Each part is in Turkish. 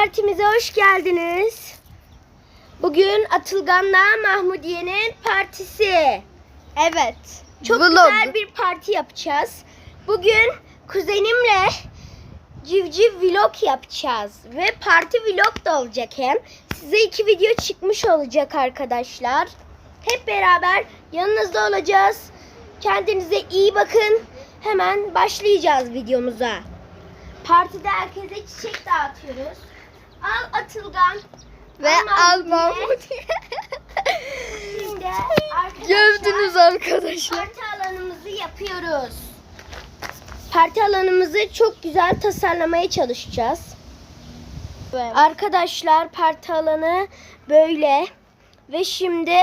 partimize hoş geldiniz. Bugün Atılgan'la Mahmudiye'nin partisi. Evet. Çok güzel bir parti yapacağız. Bugün kuzenimle civciv vlog yapacağız. Ve parti vlog da olacak hem. Size iki video çıkmış olacak arkadaşlar. Hep beraber yanınızda olacağız. Kendinize iyi bakın. Hemen başlayacağız videomuza. Partide herkese çiçek dağıtıyoruz. Al Atılgan. Ve Al. Mahmudiye. Şimdi arkadaşlar Gördünüz arkadaşlar. parti alanımızı yapıyoruz. Parti alanımızı çok güzel tasarlamaya çalışacağız. Arkadaşlar parti alanı böyle ve şimdi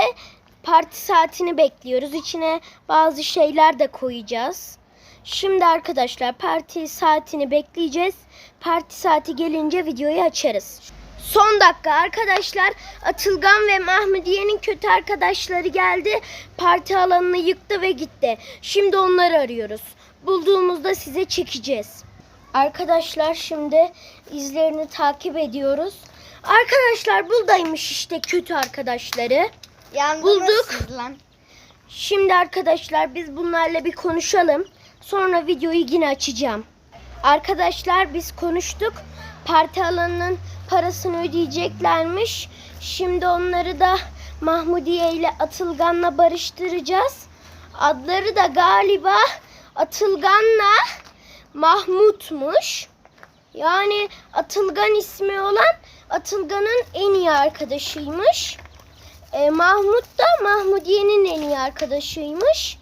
parti saatini bekliyoruz. İçine bazı şeyler de koyacağız. Şimdi arkadaşlar parti saatini bekleyeceğiz. Parti saati gelince videoyu açarız. Son dakika arkadaşlar Atılgan ve Mahmudiye'nin kötü arkadaşları geldi. Parti alanını yıktı ve gitti. Şimdi onları arıyoruz. Bulduğumuzda size çekeceğiz. Arkadaşlar şimdi izlerini takip ediyoruz. Arkadaşlar buradaymış işte kötü arkadaşları. Yandınız Bulduk. lan. Şimdi arkadaşlar biz bunlarla bir konuşalım. Sonra videoyu yine açacağım. Arkadaşlar biz konuştuk. Parti alanının parasını ödeyeceklermiş. Şimdi onları da Mahmudiye ile Atılgan'la barıştıracağız. Adları da galiba Atılgan'la Mahmut'muş. Yani Atılgan ismi olan Atılgan'ın en iyi arkadaşıymış. E, Mahmut da Mahmudiye'nin en iyi arkadaşıymış.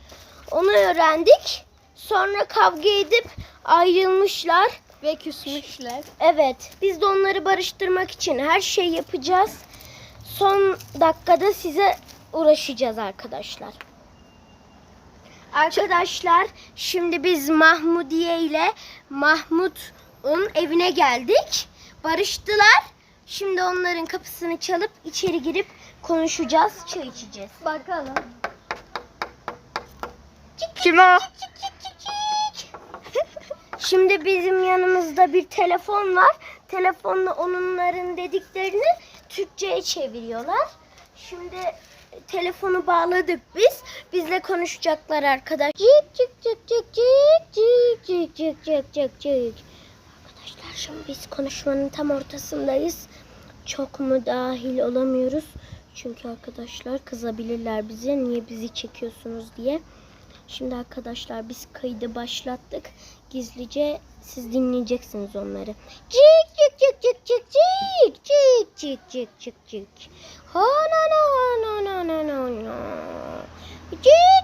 Onu öğrendik. Sonra kavga edip ayrılmışlar. Ve küsmüşler. Evet, biz de onları barıştırmak için her şey yapacağız. Son dakikada size uğraşacağız arkadaşlar. Arkadaşlar, şimdi biz Mahmudiye ile Mahmut'un evine geldik. Barıştılar. Şimdi onların kapısını çalıp içeri girip konuşacağız, çay içeceğiz. Bakalım. Kim o? Şimdi bizim yanımızda bir telefon var. Telefonla onların dediklerini Türkçe'ye çeviriyorlar. Şimdi telefonu bağladık biz. Bizle konuşacaklar arkadaş. Cik cik cik cik cik cik cik cik cik cik. Arkadaşlar şimdi biz konuşmanın tam ortasındayız. Çok mu dahil olamıyoruz? Çünkü arkadaşlar kızabilirler bize. Niye bizi çekiyorsunuz diye. Şimdi arkadaşlar biz kaydı başlattık. Gizlice siz dinleyeceksiniz onları. Cik cik cik cik cik cik cik cik cik cik cik. Ha na na na na na na na. Cik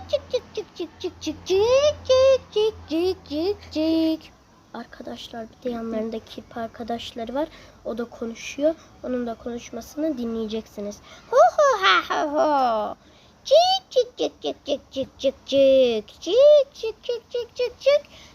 cik cik cik cik cik cik cik cik cik cik cik cik. Arkadaşlar bir de yanlarında kirpi arkadaşları var. O da konuşuyor. Onun da konuşmasını dinleyeceksiniz. Ho ho ha ha ho. Cik cik cik cik cik cik cik cik cik cik cik cik cik cik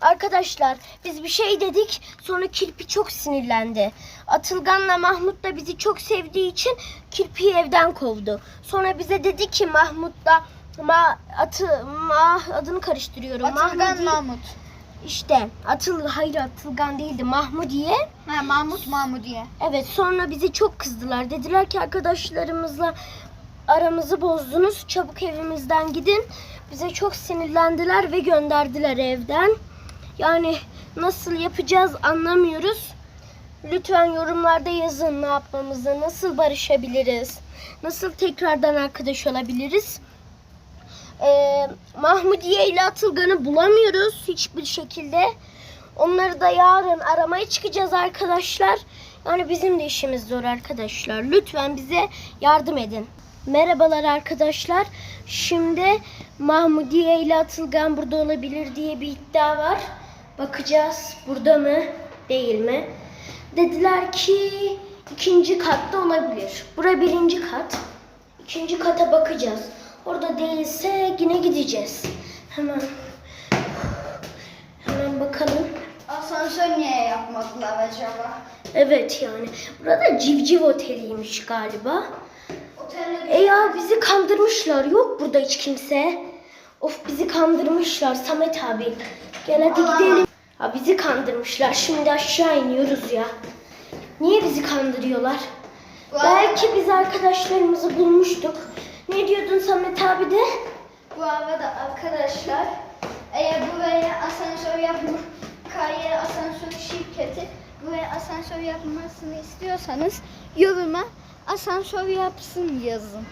Arkadaşlar biz bir şey dedik sonra Kirpi çok sinirlendi. Atılgan'la Mahmut da bizi çok sevdiği için Kirpi'yi evden kovdu. Sonra bize dedi ki Mahmut da ma, atı ma, adını karıştırıyorum. Atılgan Mahmudi- Mahmut. İşte Atıl hayır Atılgan değildi Mahmudiye. Ha, Mahmut Mahmudiye. Evet sonra bizi çok kızdılar. Dediler ki arkadaşlarımızla aramızı bozdunuz. Çabuk evimizden gidin. Bize çok sinirlendiler ve gönderdiler evden. Yani nasıl yapacağız anlamıyoruz. Lütfen yorumlarda yazın ne yapmamızı, nasıl barışabiliriz, nasıl tekrardan arkadaş olabiliriz. Ee, Mahmudiye ile Atılgan'ı bulamıyoruz hiçbir şekilde. Onları da yarın aramaya çıkacağız arkadaşlar. Yani bizim de işimiz zor arkadaşlar. Lütfen bize yardım edin. Merhabalar arkadaşlar. Şimdi Mahmudiye ile Atılgan burada olabilir diye bir iddia var. Bakacağız burada mı değil mi? Dediler ki ikinci katta olabilir. Bura birinci kat. İkinci kata bakacağız. Orada değilse yine gideceğiz. Hemen hemen bakalım. Asansör niye yapmadılar acaba? Evet yani. Burada civciv oteliymiş galiba. Otelde E ya bizi kandırmışlar. Yok burada hiç kimse. Of bizi kandırmışlar Samet abi. Gel hadi gidelim. Ha bizi kandırmışlar. Şimdi aşağı iniyoruz ya. Niye bizi kandırıyorlar? Bu Belki biz arkadaşlarımızı bulmuştuk. Ne diyordun Samet abi de? Bu arada arkadaşlar eğer buraya asansör yapma kariyer asansör şirketi buraya asansör yapmasını istiyorsanız yoruma asansör yapsın yazın.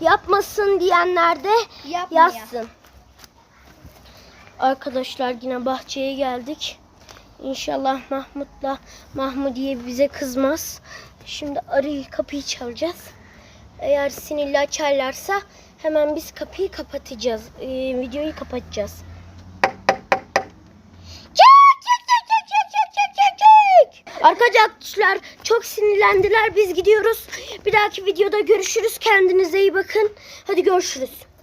Yapmasın diyenler de Yapmıyor. yazsın. Arkadaşlar yine bahçeye geldik. İnşallah Mahmut'la Mahmudiye bize kızmaz. Şimdi arıyı kapıyı çalacağız. Eğer sinirli açarlarsa hemen biz kapıyı kapatacağız. Ee, videoyu kapatacağız. Çık çık çık çık çık çık çık çık çık! Arkadaşlar çok sinirlendiler. Biz gidiyoruz. Bir dahaki videoda görüşürüz. Kendinize iyi bakın. Hadi görüşürüz.